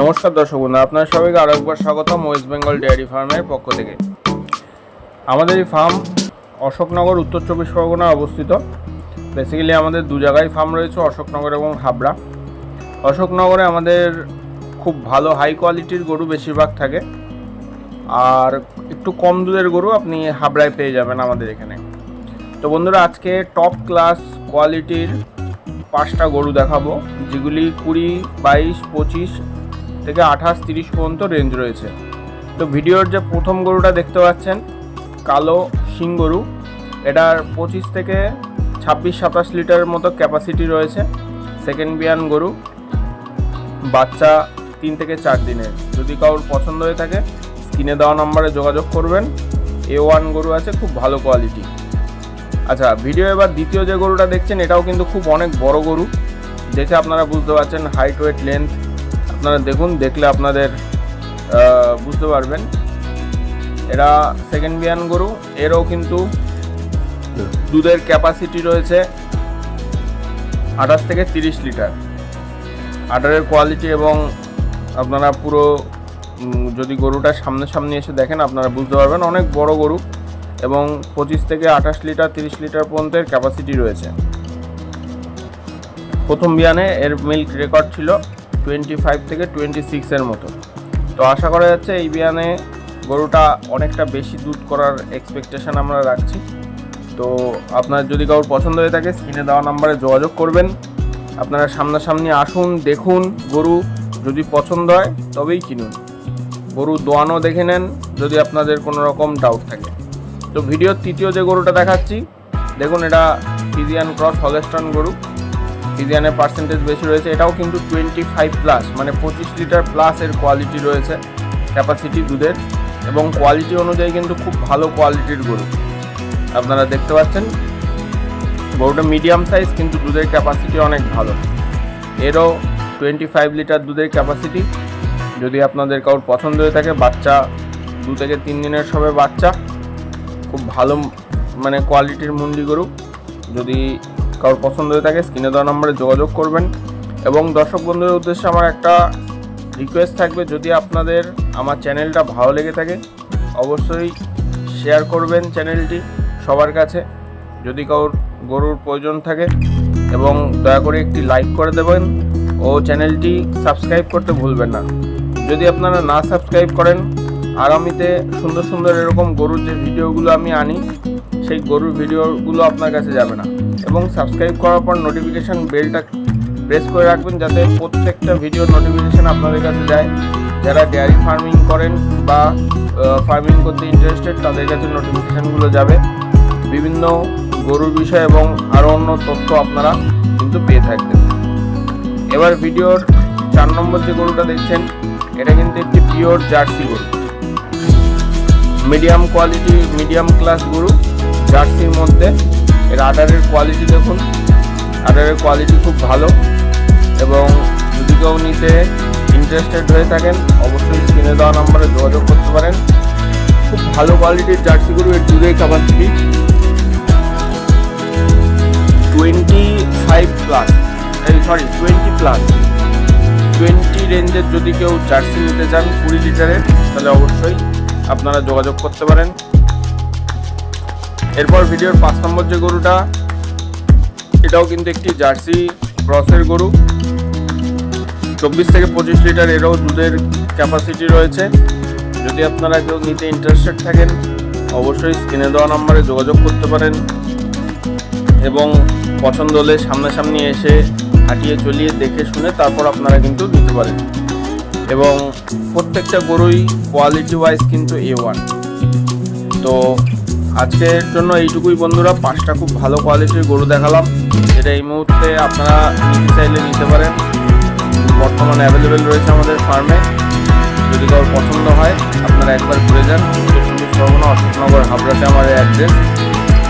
নমস্কার দর্শক বন্ধু আপনার সবাইকে আরও একবার স্বাগতম ওয়েস্ট বেঙ্গল ডেয়ারি ফার্মের পক্ষ থেকে। আমাদের এই ফার্ম অশোকনগর, উত্তর চব্বিশ পরগনায় অবস্থিত। বেসিক্যালি আমাদের দু জায়গায় ফার্ম রয়েছে, অশোকনগর এবং হাবড়া। অশোকনগরে আমাদের খুব ভালো হাই কোয়ালিটির গরু বেশিরভাগ থাকে। আর একটু কম দুধের গরু আপনি হাবড়ায় পেয়ে যাবেন আমাদের এখানে। তো বন্ধুরা, আজকে টপ ক্লাস কোয়ালিটির পাঁচটা গরু দেখাবো, যেগুলি কুড়ি, বাইশ, পঁচিশ থেকে আঠাশ, তিরিশ পর্যন্ত রেঞ্জ রয়েছে। তো ভিডিওর যে প্রথম গরুটা দেখতে পাচ্ছেন, কালো শিং গরু, এটার পঁচিশ থেকে ছাব্বিশ, সাতাশ লিটারের মতো ক্যাপাসিটি রয়েছে সেকেন্ড বিয়ান গরু, বাচ্চা তিন থেকে চার দিনের। যদি কারোর পছন্দ হয়ে থাকে, স্ক্রিনে দেওয়া নম্বরে যোগাযোগ করবেন। এ ওয়ান গরু আছে, খুব ভালো কোয়ালিটি আচ্ছা ভিডিও এবার দ্বিতীয় যে গরুটা দেখছেন, এটাও কিন্তু খুব অনেক বড় গরু। দেখে আপনারা বুঝতে পারছেন হাইট ওয়েট লেন্থ আপনারা দেখুন, দেখলে আপনাদের বুঝতে পারবেন। এরা সেকেন্ড বিয়ান গরু, এরও কিন্তু দুধের ক্যাপাসিটি রয়েছে আঠাশ থেকে তিরিশ লিটার। আটারের কোয়ালিটি এবং আপনারা পুরো যদি গরুটা সামনে সামনে এসে দেখেন, আপনারা বুঝতে পারবেন অনেক বড় গরু এবং পঁচিশ থেকে আঠাশ লিটার, তিরিশ লিটার পর্যন্ত এর ক্যাপাসিটি রয়েছে। প্রথম বিয়ানে এর মিল্ক রেকর্ড ছিল টোয়েন্টি ফাইভ থেকে টোয়েন্টি সিক্সের মতো। তো আশা করা যাচ্ছে এই বিয়ানে গরুটা অনেকটা বেশি দুধ করার এক্সপেকটেশন আমরা রাখছি। তো আপনার যদি কারোর পছন্দ হয়ে থাকে স্ক্রিনে দেওয়া নাম্বারে যোগাযোগ করবেন। আপনারা সামনাসামনি আসুন, দেখুন গরু যদি পছন্দ হয়, তবেই কিনুন। গরু দোয়ানো দেখে নেন, যদি আপনাদের কোনো রকম ডাউট থাকে। তো ভিডিওর তৃতীয় যে গরুটা দেখাচ্ছি, দেখুন এটা ফিজিয়ান ক্রস হলেস্টন গরু। ফিজিয়ানের পার্সেন্টেজ বেশি রয়েছে, এটাও কিন্তু টোয়েন্টি ফাইভ প্লাস মানে পঁচিশ লিটার প্লাস এর কোয়ালিটি রয়েছে ক্যাপাসিটি দুধের, এবং কোয়ালিটি অনুযায়ী কিন্তু খুব ভালো কোয়ালিটির গরু। আপনারা দেখতে পাচ্ছেন, গরুটা মিডিয়াম সাইজ কিন্তু দুধের ক্যাপাসিটি অনেক ভালো। এরও টোয়েন্টি ফাইভ লিটার দুধের ক্যাপাসিটি যদি আপনাদের কারোর পছন্দ হয়ে থাকে, বাচ্চা, দু থেকে তিন দিনের সবে বাচ্চা, খুব ভালো মানে কোয়ালিটির মুন্ডি গরু। যদি কারোর পছন্দ হয়ে থাকে, স্ক্রিনে দেওয়া নম্বরে যোগাযোগ করবেন। এবং দর্শক বন্ধুদের উদ্দেশ্যে আমার একটা রিকোয়েস্ট থাকবে, যদি আপনাদের আমার চ্যানেলটা ভালো লেগে থাকে, অবশ্যই শেয়ার করবেন চ্যানেলটি সবার কাছে। যদি কারোর গরুর প্রয়োজন থাকে এবং দয়া করে একটি লাইক করে দেবেন ও চ্যানেলটি সাবস্ক্রাইব করতে ভুলবেন না। যদি আপনারা না সাবস্ক্রাইব করেন, আগামীতে সুন্দর সুন্দর এরকম গরুর যে ভিডিওগুলো আমি আনি, সেই গরুর ভিডিওগুলো আপনার কাছে যাবে না। এবং সাবস্ক্রাইব করার পর নোটিফিকেশান বেলটা প্রেস করে রাখবেন যাতে প্রত্যেকটা ভিডিওর নোটিফিকেশান আপনাদের কাছে যায়। যারা ডেয়ারি ফার্মিং করেন বা ফার্মিং করতে ইন্টারেস্টেড তাদের কাছে নোটিফিকেশানগুলো যাবে। বিভিন্ন গরুর বিষয় এবং আরও অন্য তথ্য আপনারা কিন্তু পেয়ে থাকবেন। এবার ভিডিওর চার নম্বর যে গরুটা দেখছেন, এটা কিন্তু একটি পিওর জার্সি গরু। মিডিয়াম কোয়ালিটি মিডিয়াম ক্লাস গরু, জার্সির মধ্যে এর আডারের কোয়ালিটি দেখুন। আডারের কোয়ালিটি খুব ভালো। এবং যদি কেউ নিতে ইন্টারেস্টেড হয়ে থাকেন, অবশ্যই স্ক্রিনে দেওয়া নাম্বারে যোগাযোগ করতে পারেন। খুব ভালো কোয়ালিটির জার্সি গরু এর দুধের capacity twenty five plus sorry twenty plus twenty রেঞ্জের যদি কেউ জার্সি নিতে চান কুড়ি লিটারের তাহলে অবশ্যই আপনারা যোগাযোগ করতে পারেন। এরপর ভিডিওর পাঁচ নম্বর যে গরুটা, এটাও কিন্তু একটি জার্সি ক্রসের গরু। চব্বিশ থেকে পঁচিশ লিটার এরও দুধের ক্যাপাসিটি রয়েছে। যদি আপনারা কেউ নিতে ইন্টারেস্টেড থাকেন, অবশ্যই স্ক্রিনে দেওয়া নম্বরে যোগাযোগ করতে পারেন এবং পছন্দ হলে সামনাসামনি এসে হাঁটিয়ে চলিয়ে দেখে শুনে তারপর আপনারা কিন্তু নিতে পারেন। এবং প্রত্যেকটা গরুই কোয়ালিটি ওয়াইজ কিন্তু এ ওয়ান তো আজকের জন্য এইটুকুই বন্ধুরা। পাঁচটা খুব ভালো কোয়ালিটির গরু দেখালাম। যেটা এই মুহূর্তে আপনারা নিতে চাইলে নিতে পারেন। বর্তমানে অ্যাভেলেবেল রয়েছে আমাদের ফার্মে যদি কারোর পছন্দ হয়, আপনারা একবার ঘুরে যান। চব্বিশ পরগনা অশোকনগর হাবড়াতে আমার অ্যাড্রেস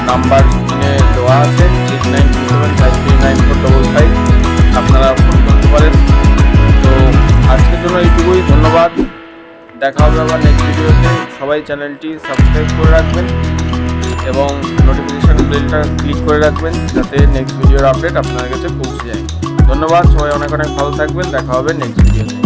নাম্বার স্ক্রিনে দেওয়া আছে। Eight nine two seven five three nine four double five আপনারা ফোন করতে পারেন। তো আজকের জন্য এইটুকুই। ধন্যবাদ। দেখা হবে আবার নেক্সট ভিডিওতে সবাই চ্যানেলটি সাবস্ক্রাইব করে রাখবেন। এবং নোটিফিকেশান বেলটা ক্লিক করে রাখবেন, যাতে নেক্সট ভিডিওর আপডেট আপনার কাছে পৌঁছে যায়। ধন্যবাদ, সবাই অনেক অনেক ভালো থাকবেন, দেখা হবে নেক্সট ভিডিওতে